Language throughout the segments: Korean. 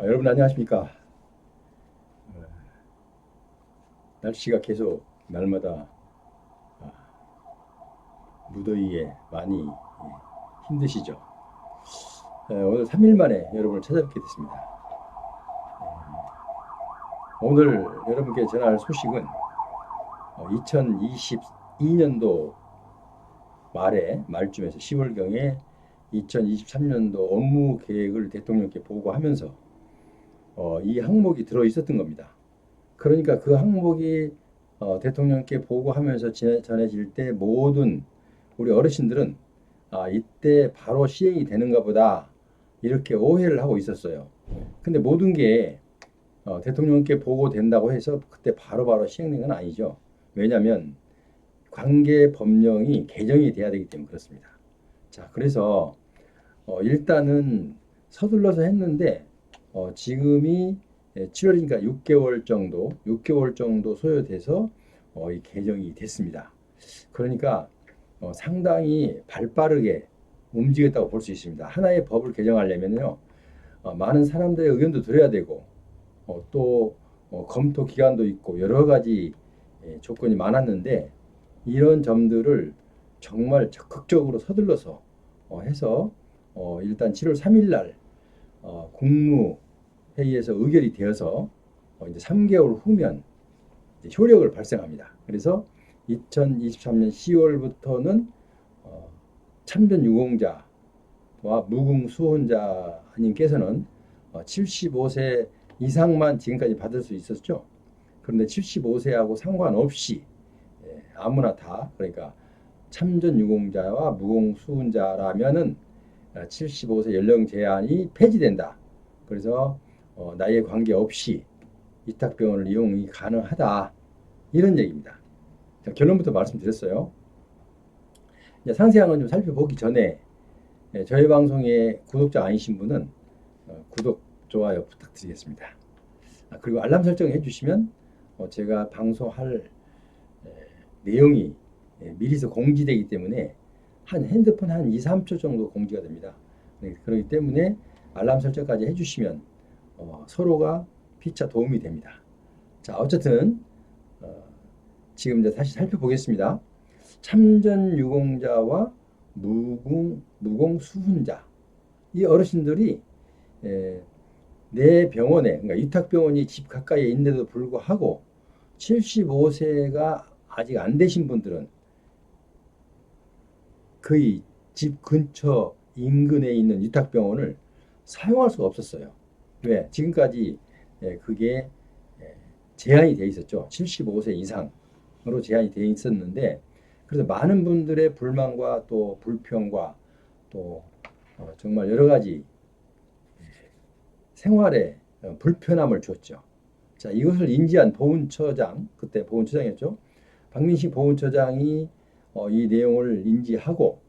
아, 여러분 안녕하십니까? 어, 날씨가 계속 날마다 아, 무더위에 많이 예, 힘드시죠? 예, 오늘 3일 만에 여러분을 찾아뵙게 됐습니다. 예, 오늘 여러분께 전할 소식은 2022년도 말에 말쯤에서 10월경에 2023년도 업무 계획을 대통령께 보고하면서 어, 이 항목이 들어 있었던 겁니다. 그러니까 그 항목이 어, 대통령께 보고하면서 전해질 때 모든 우리 어르신들은 아, 이때 바로 시행이 되는가 보다 이렇게 오해를 하고 있었어요. 근데 모든 게 어, 대통령께 보고된다고 해서 그때 바로바로 시행된 건 아니죠. 왜냐하면 관계 법령이 개정이 돼야 되기 때문에 그렇습니다. 자, 그래서 어, 일단은 서둘러서 했는데 어, 지금이 7월이니까 6개월 정도, 6개월 정도 소요돼서 어, 이 개정이 됐습니다. 그러니까 어, 상당히 발빠르게 움직였다고 볼 수 있습니다. 하나의 법을 개정하려면요, 어, 많은 사람들의 의견도 들어야 되고, 어, 또 어, 검토 기간도 있고 여러 가지 예, 조건이 많았는데 이런 점들을 정말 적극적으로 서둘러서 어, 해서 어, 일단 7월 3일 날 어, 국무 회의에서 의결이 되어서 어, 이제 3개월 후면 이제 효력을 발생합니다. 그래서 2023년 10월부터는 어, 참전 유공자와 무궁 수혼자님께서는 어, 75세 이상만 지금까지 받을 수 있었죠. 그런데 75세하고 상관없이 예, 아무나 다 그러니까 참전 유공자와 무공 수훈자라면은 75세 연령 제한이 폐지된다. 그래서 어, 나이에 관계없이 위탁병원을 이용이 가능하다. 이런 얘기입니다. 자, 결론부터 말씀드렸어요. 이제 상세한 건 좀 살펴보기 전에 예, 저희 방송에 구독자 아니신 분은 어, 구독, 좋아요 부탁드리겠습니다. 아, 그리고 알람 설정 해주시면 어, 제가 방송할 에, 내용이 예, 미리서 공지되기 때문에 한 핸드폰 한 2, 3초 정도 공지가 됩니다. 네, 그렇기 때문에 알람 설정까지 해주시면 어, 서로가 피차 도움이 됩니다. 자, 어쨌든 어, 지금 이제 다시 살펴보겠습니다. 참전 유공자와 무공 무공 수훈자 이 어르신들이 에, 내 병원에 그러니까 위탁 병원이 집 가까이에 있는데도 불구하고 75세가 아직 안 되신 분들은 거의 집 근처 인근에 있는 위탁 병원을 사용할 수가 없었어요. 왜? 지금까지 예, 그게 예, 제한이 돼 있었죠. 75세 이상으로 제한이 돼 있었는데 그래서 많은 분들의 불만과 또 불평과 또 어, 정말 여러 가지 예, 생활에 어, 불편함을 줬죠. 자, 이것을 인지한 보훈처장, 그때 보훈처장이었죠. 박민식 보훈처장이 어, 이 내용을 인지하고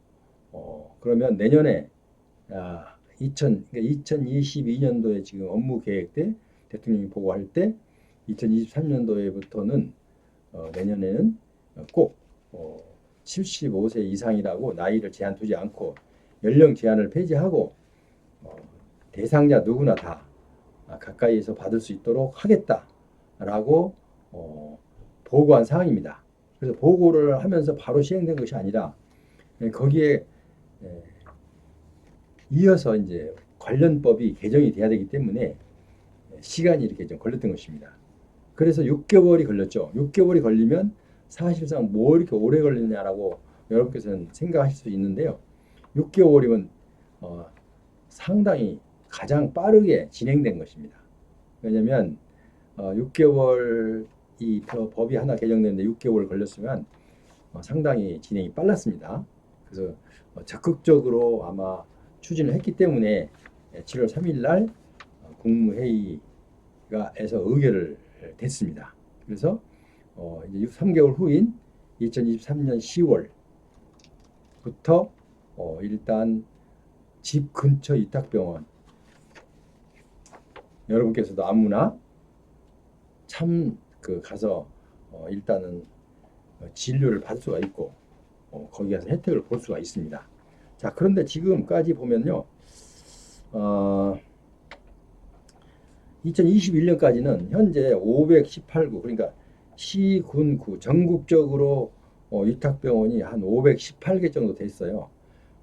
어, 그러면 내년에 아, 2000, 그러니까 2022년도에 지금 업무 계획 때 대통령이 보고할 때 2023년도에부터는 어, 내년에는 꼭 어, 75세 이상이라고 나이를 제한 두지 않고 연령 제한을 폐지하고 어, 대상자 누구나 다 아, 가까이에서 받을 수 있도록 하겠다라고 어, 보고한 사항입니다. 그래서 보고를 하면서 바로 시행된 것이 아니라 예, 거기에 예, 이어서 이제 관련법이 개정이 돼야 되기 때문에 시간이 이렇게 좀 걸렸던 것입니다. 그래서 6개월이 걸렸죠. 6개월이 걸리면 사실상 뭐 이렇게 오래 걸리냐라고 여러분께서는 생각하실 수 있는데요. 6개월이면 어, 상당히 가장 빠르게 진행된 것입니다. 왜냐하면 어, 6개월 이 법- 법이 하나 개정되는데 6개월 걸렸으면 어, 상당히 진행이 빨랐습니다. 그래서 어, 적극적으로 아마 추진을 했기 때문에 7월 3일 날 어, 국무회의가에서 의결을 됐습니다. 그래서 어, 이제 3개월 후인 2023년 10월부터 어, 일단 집 근처 이탁병원 여러분께서도 아무나 참 그 가서 어, 일단은 어, 진료를 받을 수가 있고 어, 거기 가서 혜택을 볼 수가 있습니다. 자 그런데 지금까지 보면요, 어, 2021년까지는 현재 518구 그러니까 시, 군, 구 전국적으로 어, 위탁병원이 한 518개 정도 됐어요.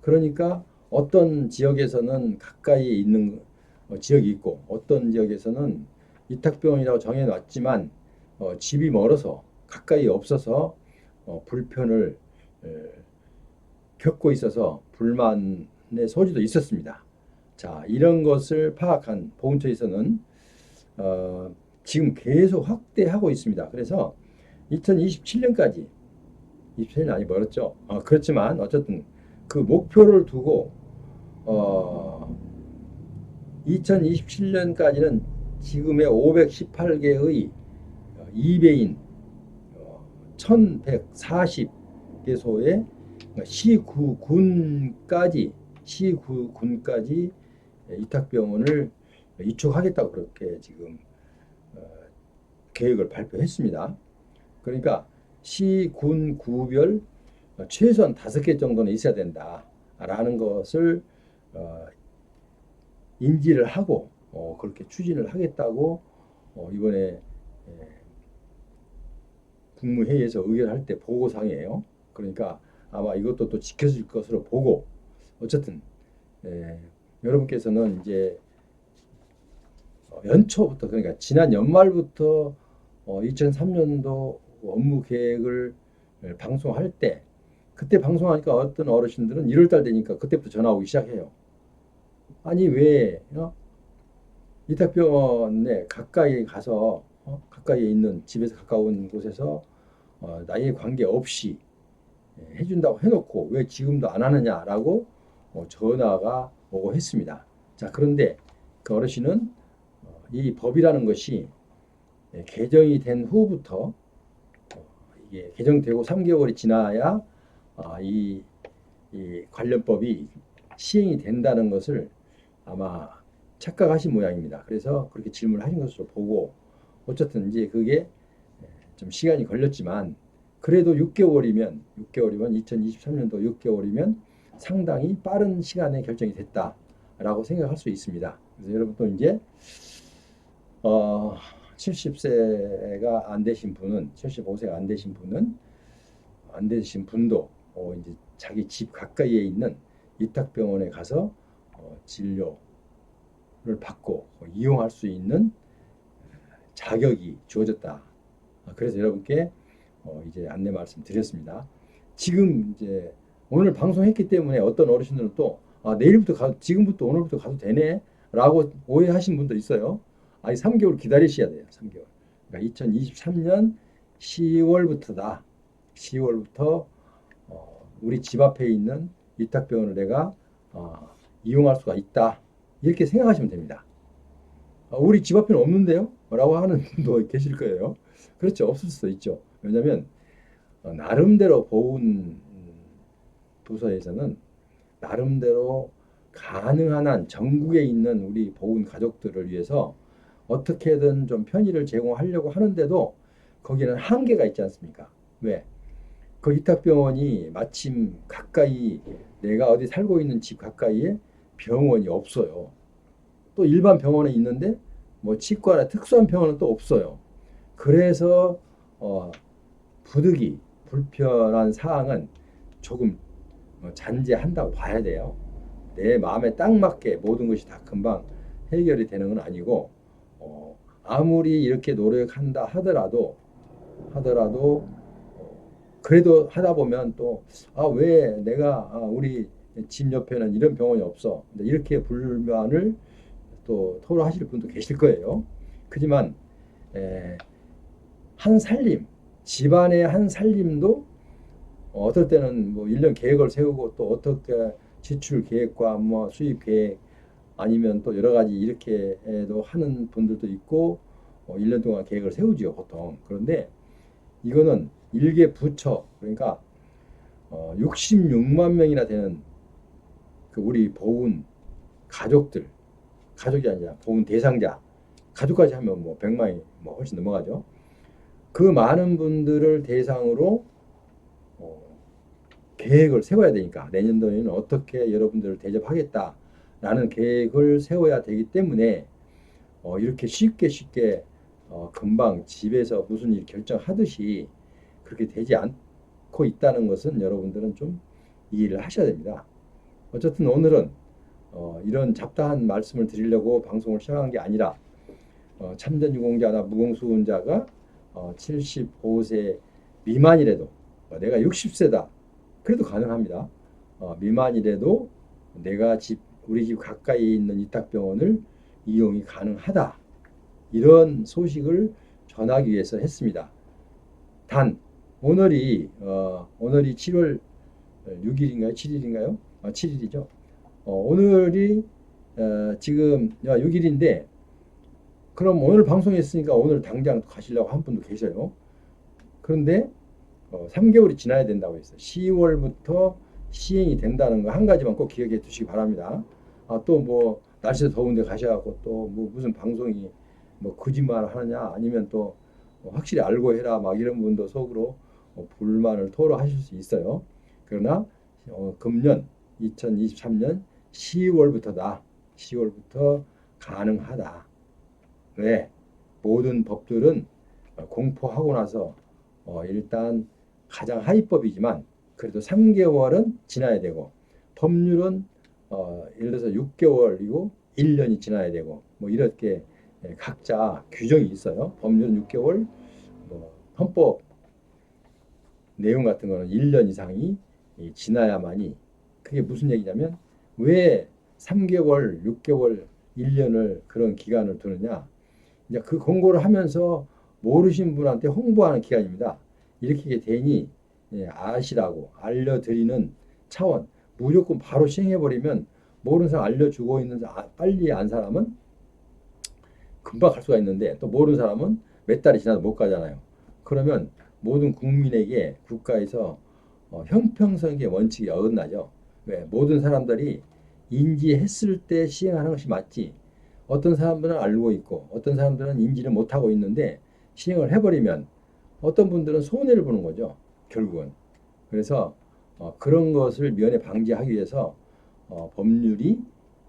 그러니까 어떤 지역에서는 가까이에 있는 어, 지역이 있고 어떤 지역에서는 위탁병원이라고 정해놨지만 어, 집이 멀어서 가까이 없어서 어, 불편을 에, 겪고 있어서 불만의 소지도 있었습니다. 자, 이런 것을 파악한 보훈처에서는 어, 지금 계속 확대하고 있습니다. 그래서 2027년까지 27년 아니 멀었죠. 어, 그렇지만 어쨌든 그 목표를 두고 어, 2027년까지는 지금의 518개의 2배인 1140개소의 시구군까지 시구군까지 이탁병원을 이축하겠다고 그렇게 지금 어, 계획을 발표했습니다. 그러니까 시군 구별 최소한 다섯 개 정도는 있어야 된다라는 것을 어, 인지를 하고 어, 그렇게 추진을 하겠다고 어, 이번에 에, 국무회의에서 의결할 때 보고상이에요. 그러니까 아마 이것도 또 지켜질 것으로 보고 어쨌든 에, 여러분께서는 이제 어, 연초부터 그러니까 지난 연말부터 어, 2003년도 업무 계획을 에, 방송할 때 그때 방송하니까 어떤 어르신들은 1월달 되니까 그때부터 전화 오기 시작해요. 아니 왜 어? 이탁병원에 가까이 가서 어? 가까이에 있는 집에서 가까운 곳에서 어, 나이에 관계 없이 예, 해준다고 해놓고 왜 지금도 안 하느냐라고 어, 전화가 오고 했습니다. 자 그런데 그 어르신은 어, 이 법이라는 것이 예, 개정이 된 후부터 어, 이게 개정되고 3개월이 지나야 아, 이, 이 관련법이 시행이 된다는 것을 아마 착각하신 모양입니다. 그래서 그렇게 질문하신 것으로 보고 어쨌든 이제 그게 좀 시간이 걸렸지만 그래도 6개월이면 6개월이면 2023년도 6개월이면 상당히 빠른 시간에 결정이 됐다라고 생각할 수 있습니다. 그래서 여러분 또 이제 어 70세가 안 되신 분은 75세가 안 되신 분은 안 되신 분도 어 이제 자기 집 가까이에 있는 이탁병원에 가서 어 진료를 받고 이용할 수 있는 자격이 주어졌다. 그래서 여러분께 어 이제 안내 말씀 드렸습니다. 지금 이제 오늘 방송했기 때문에 어떤 어르신들은 또 아, 내일부터 가, 지금부터 오늘부터 가도 되네 라고 오해하신 분도 있어요. 아니 3개월 기다리셔야 돼요. 3개월. 그러니까 2023년 10월부터다. 10월부터 어, 우리 집 앞에 있는 위탁병원을 내가 어, 이용할 수가 있다. 이렇게 생각하시면 됩니다. 아, 우리 집 앞에는 없는데요? 라고 하는 분도 계실 거예요. 그렇죠. 없을 수도 있죠. 왜냐하면 어, 나름대로 보훈 부서에서는 나름대로 가능한 한 전국에 있는 우리 보훈 가족들을 위해서 어떻게든 좀 편의를 제공하려고 하는데도 거기는 한계가 있지 않습니까? 왜? 그 이탁병원이 마침 가까이 내가 어디 살고 있는 집 가까이에 병원이 없어요. 또 일반 병원에 있는데 뭐 치과나 특수한 병원은 또 없어요. 그래서 어, 부득이 불편한 사항은 조금 어, 잔재한다고 봐야 돼요. 내 마음에 딱 맞게 모든 것이 다 금방 해결이 되는 건 아니고 어, 아무리 이렇게 노력한다 하더라도 하더라도 어, 그래도 하다 보면 또 아 왜 내가 아, 우리 집 옆에는 이런 병원이 없어 이렇게 불만을 또 토로하실 분도 계실 거예요. 그지만 에, 한 살림 집안의 한 살림도 어떨 때는 뭐 1년 계획을 세우고 또 어떻게 지출 계획과 뭐 수입 계획 아니면 또 여러 가지 이렇게도 하는 분들도 있고 어, 1년 동안 계획을 세우죠 보통. 그런데 이거는 일개 부처 그러니까 어, 66만 명이나 되는 그 우리 보훈 가족들 가족이 아니라 보훈 대상자 가족까지 하면 뭐 100만이 뭐 훨씬 넘어가죠 그 많은 분들을 대상으로 어, 계획을 세워야 되니까 내년도에는 어떻게 여러분들을 대접하겠다라는 계획을 세워야 되기 때문에 어, 이렇게 쉽게 쉽게 어, 금방 집에서 무슨 일 결정하듯이 그렇게 되지 않고 있다는 것은 여러분들은 좀 이해를 하셔야 됩니다. 어쨌든 오늘은 어, 이런 잡다한 말씀을 드리려고 방송을 시작한 게 아니라 어, 참전 유공자나 무공수운자가 어, 75세 미만이라도 어, 내가 60세다 그래도 가능합니다. 어, 미만이라도 내가 집 우리 집 가까이 있는 이탁병원을 이용이 가능하다 이런 소식을 전하기 위해서 했습니다. 단 오늘이 어, 오늘이 7월 6일인가요? 7일인가요? 아, 7일이죠. 어, 오늘이 어, 지금 6일인데 그럼 오늘 방송했으니까 오늘 당장 가시려고 한 분도 계셔요. 그런데 어, 3개월이 지나야 된다고 했어요. 10월부터 시행이 된다는 거 한 가지만 꼭 기억해 두시기 바랍니다. 아, 또 뭐 날씨 더운데 가셔갖고 또 뭐 무슨 방송이 뭐 거짓말 하느냐 아니면 또 확실히 알고 해라 막 이런 분도 속으로 어, 불만을 토로하실 수 있어요. 그러나 어, 금년 2023년 10월부터다. 10월부터 가능하다. 왜? 모든 법들은 어, 공포하고 나서 어, 일단 가장 하위법이지만 그래도 3개월은 지나야 되고 법률은 어, 예를 들어서 6개월이고 1년이 지나야 되고 뭐 이렇게 예, 각자 규정이 있어요. 법률은 6개월, 뭐 헌법 내용 같은 거는 1년 이상이 이 지나야만이 그게 무슨 얘기냐면 왜 3개월, 6개월, 1년을 그런 기간을 두느냐? 이제 그 공고를 하면서 모르신 분한테 홍보하는 기간입니다. 이렇게 되니 예, 아시라고 알려드리는 차원. 무조건 바로 시행해버리면 모르는 사람 알려주고 있는 사- 아, 빨리 안 사람은 금방 갈 수가 있는데 또 모르는 사람은 몇 달이 지나도 못 가잖아요. 그러면 모든 국민에게 국가에서 어, 형평성의 원칙이 어긋나죠. 왜? 모든 사람들이 인지했을 때 시행하는 것이 맞지. 어떤 사람들은 알고 있고 어떤 사람들은 인지를 못하고 있는데 시행을 해버리면 어떤 분들은 손해를 보는 거죠. 결국은. 그래서 어, 그런 것을 면에 방지하기 위해서 어, 법률이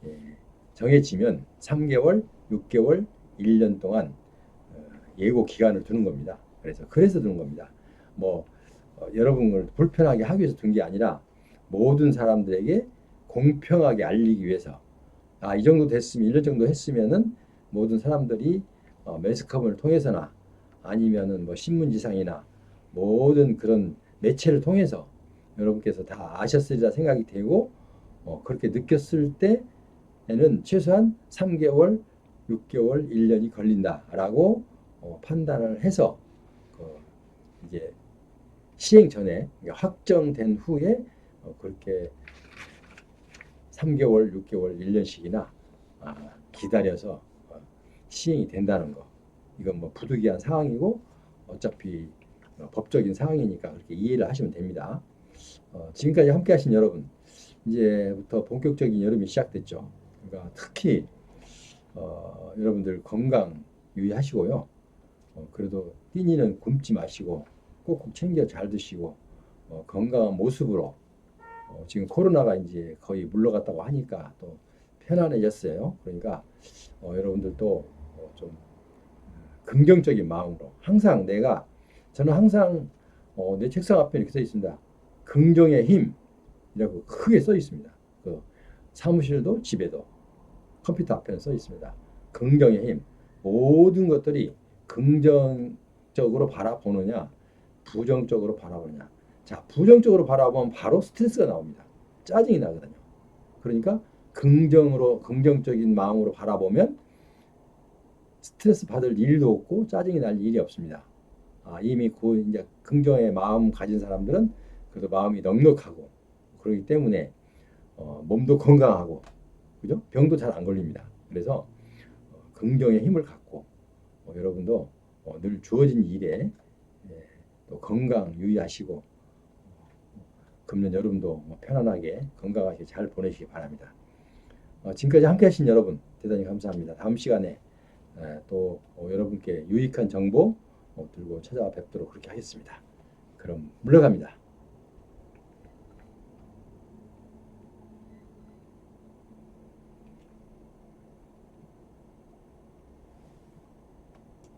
예, 정해지면 3개월, 6개월, 1년 동안 어, 예고 기간을 두는 겁니다. 그래서 그래서 두는 겁니다. 뭐 어, 여러분을 불편하게 하기 위해서 둔 게 아니라 모든 사람들에게 공평하게 알리기 위해서 아, 이 정도 됐으면 1년 정도 했으면은 모든 사람들이 어, 매스컴을 통해서나 아니면은 뭐 신문지상이나 모든 그런 매체를 통해서 여러분께서 다 아셨으리라 생각이 되고 어, 그렇게 느꼈을 때에는 최소한 3개월, 6개월, 1년이 걸린다라고 어, 판단을 해서 그 이제 시행 전에 확정된 후에 어, 그렇게 3개월, 6개월, 1년씩이나 아, 기다려서 어, 시행이 된다는 거. 이건 뭐 부득이한 상황이고 어차피 어, 법적인 상황이니까 그렇게 이해를 하시면 됩니다. 어, 지금까지 함께 하신 여러분, 이제부터 본격적인 여름이 시작됐죠. 그러니까 특히 어, 여러분들 건강 유의하시고요. 어, 그래도 띠니는 굶지 마시고 꼭꼭 챙겨 잘 드시고 어, 건강한 모습으로 어, 지금 코로나가 이제 거의 물러갔다고 하니까 또 편안해졌어요. 그러니까 어, 여러분들도 어, 좀 긍정적인 마음으로 항상 내가 저는 항상 어, 내 책상 앞에 이렇게 써 있습니다. 긍정의 힘이라고 크게 써 있습니다. 그 사무실도 집에도 컴퓨터 앞에는 써 있습니다. 긍정의 힘. 모든 것들이 긍정적으로 바라보느냐, 부정적으로 바라보느냐. 자, 부정적으로 바라보면 바로 스트레스가 나옵니다. 짜증이 나거든요. 그러니까 긍정으로 긍정적인 마음으로 바라보면 스트레스 받을 일도 없고 짜증이 날 일이 없습니다. 아, 이미 그 이제 긍정의 마음 가진 사람들은 그래도 마음이 넉넉하고 그렇기 때문에 어, 몸도 건강하고 그죠? 병도 잘 안 걸립니다. 그래서 어, 긍정의 힘을 갖고 어, 여러분도 어, 늘 주어진 일에 예, 또 건강 유의하시고 어, 금년 여름도 뭐 편안하게 건강하게 잘 보내시기 바랍니다. 어, 지금까지 함께 하신 여러분 대단히 감사합니다. 다음 시간에 에, 또 어, 여러분께 유익한 정보 어, 들고 찾아와 뵙도록 그렇게 하겠습니다. 그럼 물러갑니다.